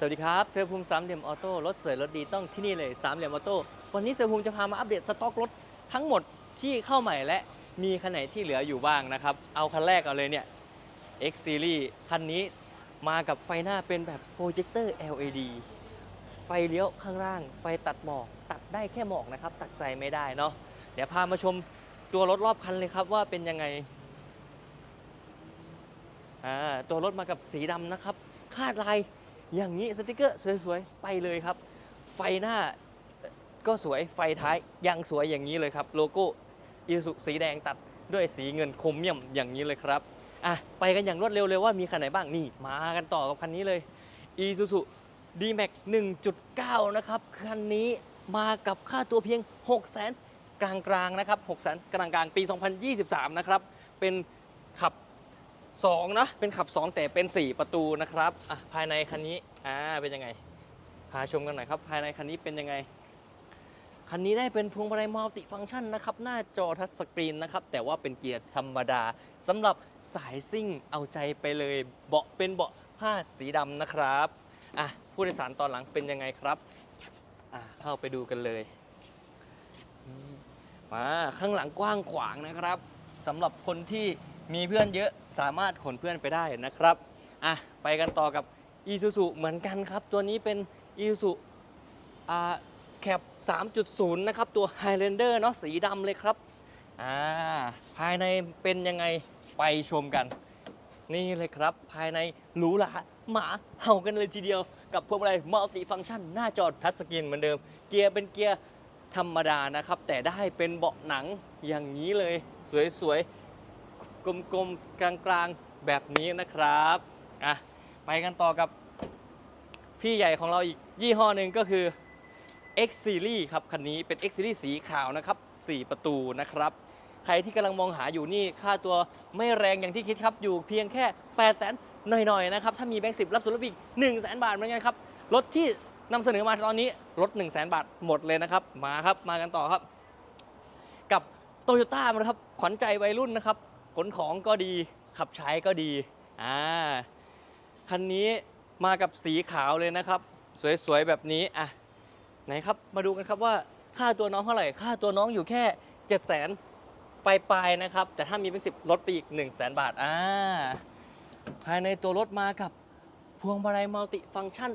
สวัสดีครับเซอร์ภูมิสามเหลี่ยมออโต้รถสวยรถดีต้องที่นี่เลยสามเหลี่ยมออโต้วันนี้เซอร์ภูมิจะพามาอัปเดตสต็อกรถทั้งหมดที่เข้าใหม่และมีคันไหนที่เหลืออยู่บ้างนะครับ เอาคันแรกเอาเลยเนี่ย X Series คันนี้มากับไฟหน้าเป็นแบบโปรเจคเตอร์ LED ไฟเลี้ยวข้างล่าง ไฟตัดหมอก ตัดได้แค่หมอกนะครับ ตัดใจไม่ได้เนาะเดี๋ยวพามาชมตัวรถรอบคันเลยครับว่าเป็นยังไงตัวรถมากับสีดำนะครับ คาดลาย อย่างนี้สติกเกอร์สวยๆ ไปเลยครับ ไฟหน้าก็สวยไฟท้ายยังสวยอย่างนี้เลยครับ โลโก้อีสุสีแดงตัดด้วยสีเงินคมเมี่ยมอย่างนี้เลยครับอะไปกันอย่างรวดเร็วเลยว่ามีคันไหนบ้างนี่มากันต่อกับคันนี้เลย Isuzu D-Max 1.9 นะครับ คันนี้มากับค่าตัวเพียง 6 0 0 0 0 0 กลางๆ นะครับ 6 0 0 0 0 0 กลางๆ ปี 2023 นะครับ เป็นขับ 2นะเป็นขับ 2 แต่เป็น 4 ประตูนะครับอะภายในคันนี้อ่าเป็นยังไงพาชมกันหน่อยครับภายในคันนี้เป็นยังไงคันนี้ได้เป็นพวงมาลัยมัลติฟังก์ชันนะครับ หน้าจอทัชสกรีนนะครับ แต่ว่าเป็นเกียร์ธรรมดาสำหรับสายซิ่งเอาใจไปเลย เบาะเป็นเบาะผ้าสีดำนะครับ อะ ผู้โดยสารตอนหลังเป็นยังไงครับ อะ เข้าไปดูกันเลยมมาข้างหลังกว้างขวางนะครับสำหรับคนที่ มีเพื่อนเยอะสามารถขนเพื่อนไปได้นะครับอะไปกันต่อกับ Isuzu เหมือนกันครับ ตัวนี้เป็น Isuzu อ่าแคป3.0 นะครับ ตัว Highlander เนาะสีดำเลยครับอ่าภายในเป็นยังไงไปชมกัน นี่เลยครับ ภายในหรูหราหมาเห่ากันเลยทีเดียว กับพวงมาลัยมัลติฟังก์ชัน หน้าจอทัชสกรีนเหมือนเดิม เกียร์เป็นเกียร์ธรรมดานะครับ แต่ได้เป็นเบาะหนังอย่างนี้เลย สวยๆ กลมๆกลางๆแบบนี้นะครับอะไปกันต่อกับพี่ใหญ่ของเราอีกยี่ห้อหนึ่งก็คือ X Series ครับคันนี้เป็น X Series สีขาวนะครับ 4 ประตูนะครับ ใครที่กำลังมองหาอยู่นี่ค่าตัวไม่แรงอย่างที่คิดครับ อยู่เพียงแค่8 0 0 0 0หน่อยๆนะครับ ถ้ามีแบงค์สิบรับส่วนลดอีก1 0 0 0 0 0บาทเหมือนกันครับ รถที่นำเสนอมาตอนนี้ลด1 0 0 0 0 0บาทหมดเลยนะครับ มาครับมากันต่อครับ กับโตโยต้านะครับขวัญใจวัยรุ่นนะครับ ขนของก็ดี ขับใช้ก็ดีอ่าคันนี้มากับสีขาวเลยนะครับ สวยๆแบบนี้อะไหนครับมาดูกันครับว่าค่าตัวน้องเท่าไหร่ ค่าตัวน้องอยู่แค่7 0 0 0 0 0ปลายๆนะครับ แต่ถ้ามีเป็นสิบลดไปอีก 1 0 0 0 0แบาทอ่าภายในตัวรถมากับพวงมาลัยมัลติฟังก์ชัน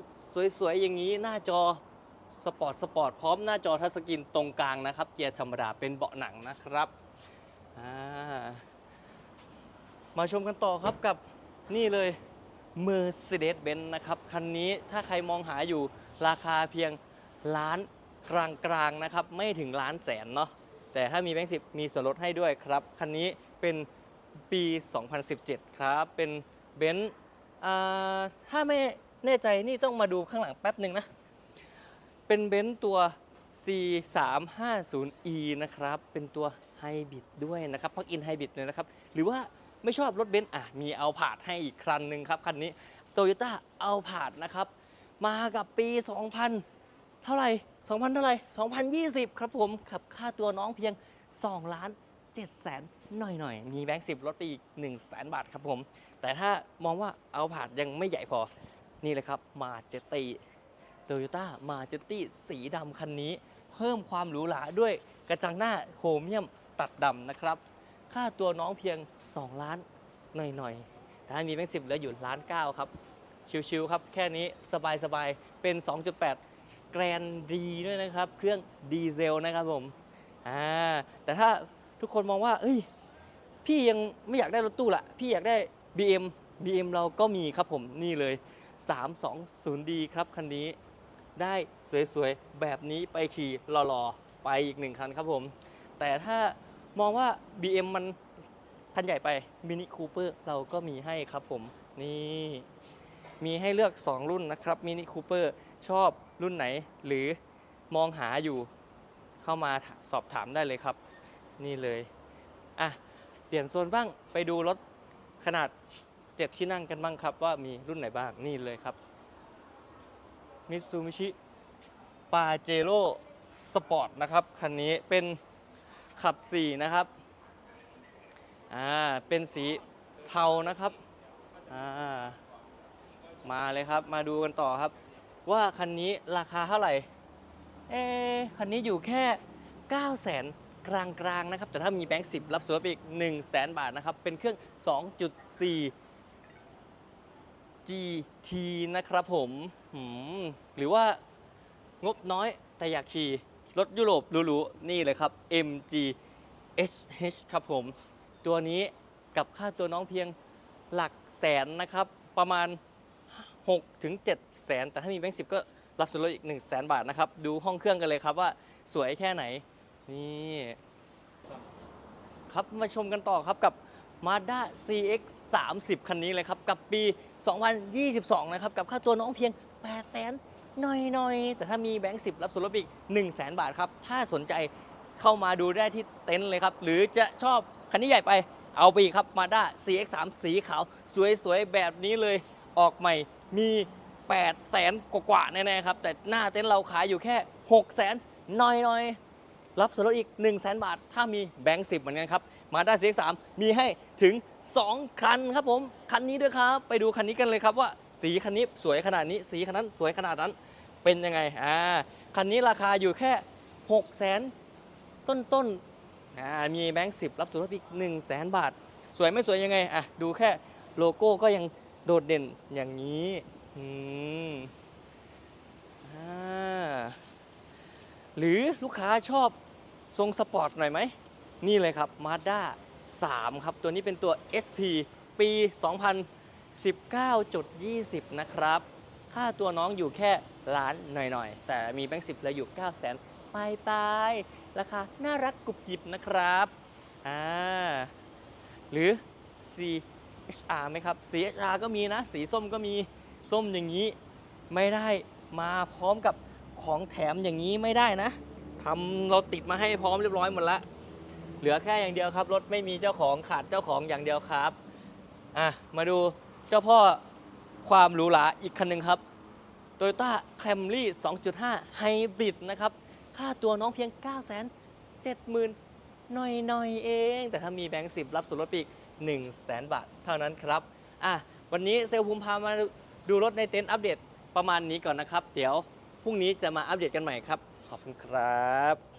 สวยๆ อย่างนี้หน้าจอสปอร์ตสปอร์ตพร้อมหน้าจอทัชสกรีนตรงกลางนะครับ เกียร์ธรรมดาเป็นเบาะหนังนะครับอ่า มาชมกันต่อครับกับนี่เลย Mercedes-Benz นะครับ คันนี้ถ้าใครมองหาอยู่ราคาเพียงล้านกลางๆนะครับ ไม่ถึงล้านแสนเนาะแต่ถ้ามีแบงค์สิมีส่วนลดให้ด้วยครับ คันนี้เป็นปี 2017 ครับ เป็นเบนซ์ถ้าไม่แน่ใจนี่ต้องมาดูข้างหลังแป๊บหนึ่งนะ เป็นเบนซ์ตัว C350e นะครับ เป็นตัวไฮบริดด้วยนะครับพักอินไฮบริดเลยนะครับ หรือว่า ไม่ชอบรถเบนซ์อะมีเอาผาดให้อีกคันหนึ่งครับคันนี้โตโยต้าเอาผาดนะครับ มากับปี 2000 เท่าไหร่ 2000 เท่าไหร่ 2020 ครับผมขับค่าตัวน้องเพียง 2 ล้าน7แสนหน่อยๆ มีแบงค์สิบลดไปอีก1แสนบาทครับผม แต่ถ้ามองว่าเอาผาดยังไม่ใหญ่พอ นี่เลยครับมาเจตีโตโยต้ามาเจตี้สีดำคันนี้ เพิ่มความหรูหราด้วยกระจังหน้าโครเมียมตัดดำนะครับ ค่าตัวน้องเพียง 2 ล้านหน่อยๆ แต่ถ้ามีแบงค์สิบเหลืออยู่ล้านเก้าครับ ชิวๆครับ แค่นี้สบายๆ เป็น 2.8 แกรนดีด้วยนะครับ เครื่องดีเซลนะครับผม อ่า แต่ถ้าทุกคนมองว่า เอ้ย พี่ยังไม่อยากได้รถตู้ละพี่อยากได้ BM BM เราก็มีครับผม นี่เลย 320D ครับคันนี้ ได้สวยๆ แบบนี้ไปขี่หล่อๆ ไปอีกหนึ่งคันครับผม แต่ถ้า มองว่า BM มันคันใหญ่ไปมินิคูเปอร์เราก็มีให้ครับผม นี่ มีให้เลือก 2 รุ่นนะครับมินิคูเปอร์ชอบรุ่นไหน หรือมองหาอยู่เข้ามาสอบถามได้เลยครับ นี่เลย อะ เปลี่ยนโซนบ้างไปดูรถขนาด 7 ที่นั่งกันบ้างครับ ว่ามีรุ่นไหนบ้างนี่เลยครับมิตซูมิชิปาเจโร่สปอร์ตนะครับ คันนี้เป็น ขับ 4 นะครับ อ่า เป็นสีเทานะครับ อ่า มาเลยครับ มาดูกันต่อครับ ว่าคันนี้ราคาเท่าไหร่ เอ๊คันนี้อยู่แค่9 0 0 0 0 0กลางๆนะครับ แต่ถ้ามีแบงค์10รับส่วนลดอีก 1 0 0 0 0 0 บาทนะครับ เป็นเครื่อง 2.4 GT นะครับผม หรือว่างบน้อยแต่อยากขี่ รถยุโรปหรูๆนี่เลยครับ MG SH ครับผม ตัวนี้กับค่าตัวน้องเพียงหลักแสนนะครับ ประมาณ 6 ถึง 7 แสน แต่ถ้ามีแบงค์สิก็รับส่วนลดอีก 1 0 0 0 0แสนบาทนะครับ ดูห้องเครื่องกันเลยครับว่าสวยแค่ไหน นี่ครับมาชมกันต่อครับกับ Mazda CX 30คันนี้เลยครับ กับปี 2022 นะครับ กับค่าตัวน้องเพียง8แสน หน่อยๆ แต่ถ้ามีแบงค์10รับส่วนลดอีก1 0 0 0 0แสนบาทครับ ถ้าสนใจเข้ามาดูได้ที่เต็นท์เลยครับ หรือจะชอบคันนี้ใหญ่ไปเอาไปอีกครับ Mazda CX 3 สีขาว สวยๆ แบบนี้เลยออกใหม่มี8แสนกว่าๆแน่ๆครับ แต่หน้าเต็นท์เราขายอยู่แค่6แสนน่อยๆ รับส่วนลดอีก 1 0 0 0 0แบาท ถ้ามีแบงค์10เหมือนกันครับมาด้า CX3 มีให้ถึง 2 คันครับผม คันนี้ด้วยครับ ไปดูคันนี้กันเลยครับว่า สีคันนี้สวยขนาดนี้ สีคันนั้นสวยขนาดนั้นเป็นยังไง อ่า คันนี้ราคาอยู่แค่ 6 0 0 0 0ต้นต้นๆอ่า มีแบงค์10รับส่วนลดอีก1 0 0 0 0 0บาท สวยไม่สวยยังไง อะ ดูแค่โลโก้ก็ยังโดดเด่นอย่างนี้ อืม อ่า หรือลูกค้าชอบทรงสปอร์ตหน่อยไหม นี่เลยครับ Mazda 3 ครับ ตัวนี้เป็นตัว SP ปี 2019.20 นะครับ ค่าตัวน้องอยู่แค่ล้านหน่อยๆ แต่มีแบงค์สิบเลยอยู่ 9 0 0 0 0 0ปลายปราคาน่ารักกรุบกิบนะครับอ่าหรือ CHR ไหมครับ CHR ก็มีนะ สีส้มก็มีส้มอย่างนี้ ไม่ได้มาพร้อมกับของแถมอย่างนี้ไม่ได้นะทำเราติดมาให้พร้อมเรียบร้อยหมดละ เหลือแค่อย่างเดียวครับ รถไม่มีเจ้าของขาดเจ้าของอย่างเดียวครับอะมาดูเจ้าพ่อความหรูหราอีกคันหนึ่งครับ Toyota Camry 2.5 Hybrid นะครับ ค่าตัวน้องเพียง 9 7 0 0 0 0หน่อยหน่อยๆเอง แต่ถ้ามีแบงค์10 รับส่วนลดปอีก 1 0 0 0 0 0 บาทเท่านั้นครับอะวันนี้เซลลภูมิพามาดูรถในเต็นท์อัปเดตประมาณนี้ก่อนนะครับ เดี๋ยวพรุ่งนี้จะมาอัปเดตกันใหม่ครับ ขอบคุณครับ